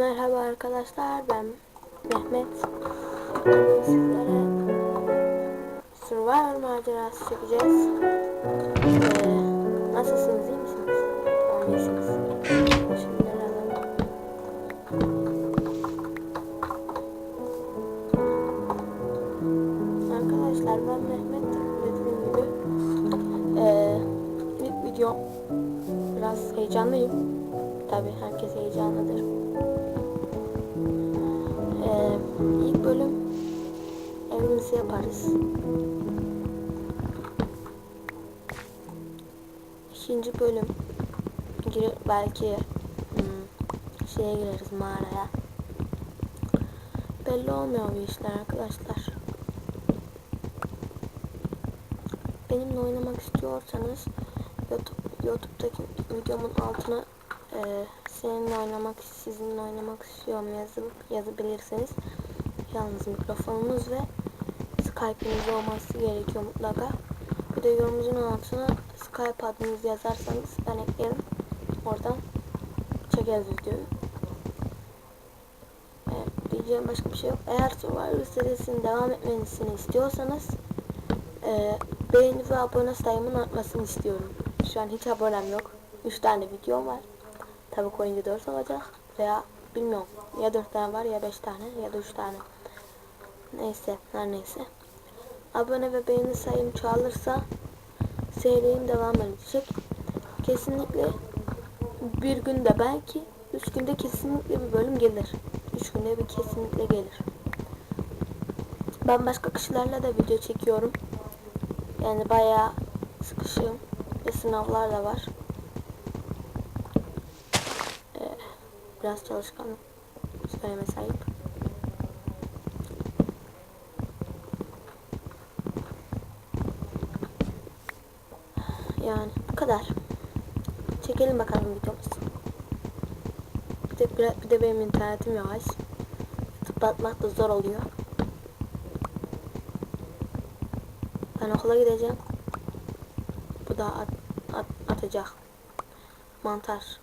Merhaba arkadaşlar ben Mehmet. Sizlere Survivor macerası çekeceğiz. Ee, nasılsınız iyi misiniz? İyisiniz. Şimdileri evimizi yaparız. İkinci bölüm gir belki hmm, şeye gireriz mağaraya. Belli olmuyor bu işler arkadaşlar. Benimle oynamak istiyorsanız YouTube, YouTube'daki videomun altına e, seninle oynamak, sizinle oynamak istiyorum yazıp yazabilirsiniz. Yalnız mikrofonunuz ve Skype'ınız olması gerekiyor mutlaka. Bir de altına Skype adınızı yazarsanız ben eklerim. Oradan çekeriz videoyu. Evet, diyeceğim başka bir şey yok. Eğer Survivor serisinin devam etmesini istiyorsanız e, beğeni ve abone sayımın artmasını istiyorum. Şu an hiç abonem yok. 3 tane videom var. Tabii koyunca 4 olacak. Veya bilmiyorum. Ya 4 tane var ya 5 tane ya da 3 tane. Neyse her neyse. Abone ve beğeni sayım çoğalırsa serinin devam edecek. Kesinlikle bir günde belki 3 günde kesinlikle bir bölüm gelir. 3 günde bir kesinlikle gelir. Ben başka kişilerle de video çekiyorum. Yani bayağı sıkışığım ve sınavlar da var. Ee, biraz çalışkanım. Söyleme sahip. Yani bu kadar. Çekelim bakalım videomuzu. Bir de, bir, bir de benim internetim yavaş. Tıplatmak da zor oluyor. Ben okula gideceğim. Bu da at, at, atacak. Mantar.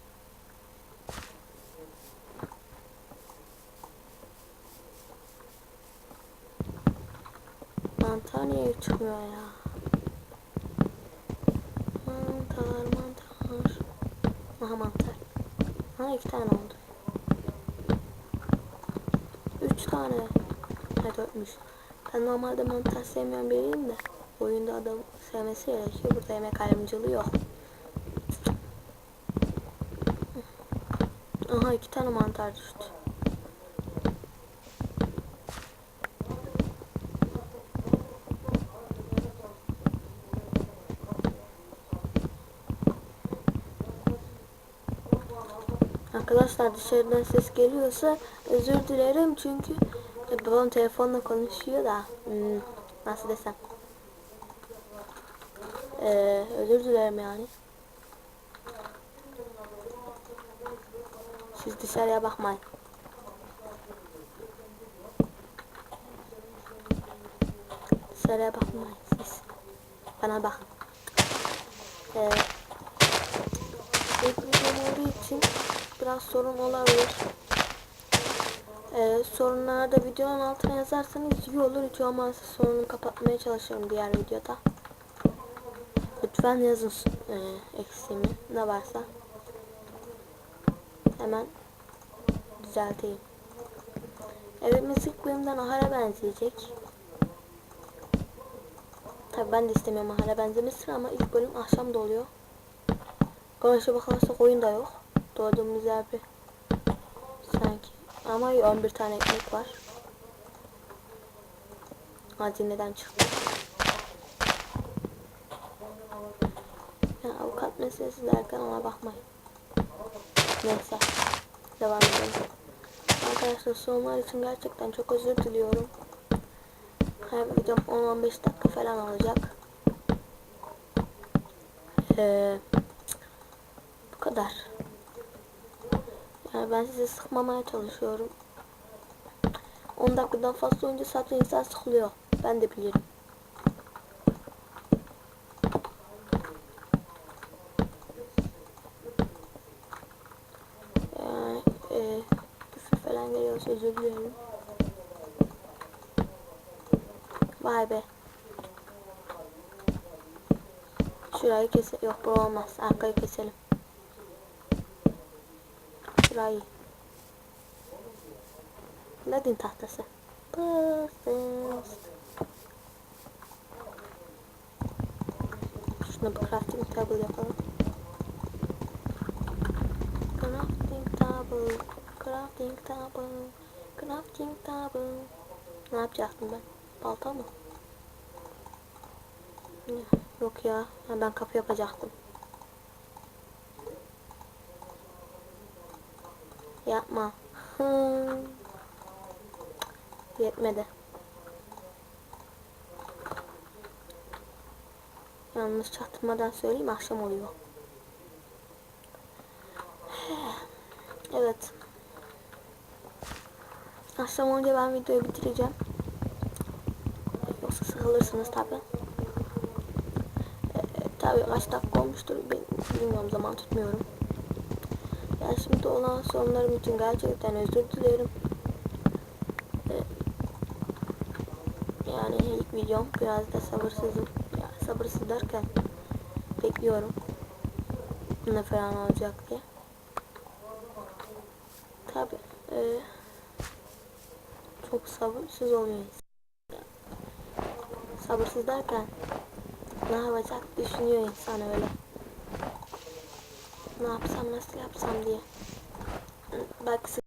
Mantar niye çıkmıyor ya? Aha mantar. Ha iki tane oldu. Üç tane. Ha dörtmüş. Ben normalde mantar sevmeyen biriyim de. Oyunda adam sevmesi gerekiyor. Burada yemek ayrımcılığı yok. Aha iki tane mantar düştü. Arkadaşlar dışarıdan ses geliyorsa özür dilerim çünkü e, babam telefonla konuşuyor da hmm, nasıl desem. Ee, özür dilerim yani. Siz dışarıya bakmayın. Dışarıya bakmayın siz. Bana bakın. Ee, için biraz sorun olabilir. Ee, sorunları videonun altına yazarsanız iyi olur. Hiç olmazsa sorunu kapatmaya çalışıyorum diğer videoda. Lütfen yazın e, eksiğimi ne varsa. Hemen düzelteyim. Evimiz ilk bölümden ahara benzeyecek. Tabi ben de istemiyorum ahara benzemesin ama ilk bölüm akşam da oluyor. Konuşa bakarsak oyun da yok. Doğduğumuz yer bir sanki. Ama 11 tane ekmek var. Hazineden çıktı. Yani avukat meselesi derken ona bakmayın. Neyse. Devam edelim. Arkadaşlar sorunlar için gerçekten çok özür diliyorum. Her videom 10-15 dakika falan olacak. Ee, bu kadar. Ben sizi sıkmamaya çalışıyorum. 10 dakikadan fazla önce zaten insan sıkılıyor. Ben de bilirim. Yani e, falan geliyorsa özür dilerim. Vay be. Şurayı keselim. Yok bu olmaz. Arkayı keselim. Şurayı. Ladin tahtası. Pıs. Şuna bir crafting table yapalım. Crafting table. Crafting table. Crafting table. Ne yapacaktım ben? Balta mı? Yok ya. Ben kapı yapacaktım. Yapma. Hmm. Yetmedi. Yalnız çaktırmadan söyleyeyim akşam oluyor. Evet. Akşam olunca ben videoyu bitireceğim. Yoksa sıkılırsınız tabi. Ee, tabi kaç dakika olmuştur bil- bilmiyorum zaman tutmuyorum. Ya şimdi olan sorunlarım için gerçekten özür dilerim. Ee, yani ilk videom biraz da sabırsızım. Ya sabırsız derken bekliyorum. Ne falan olacak diye. Tabi e, çok sabırsız oluyor insan. Sabırsız derken ne yapacak düşünüyor insan öyle. Ne yapsam nasıl yapsam diye. Belki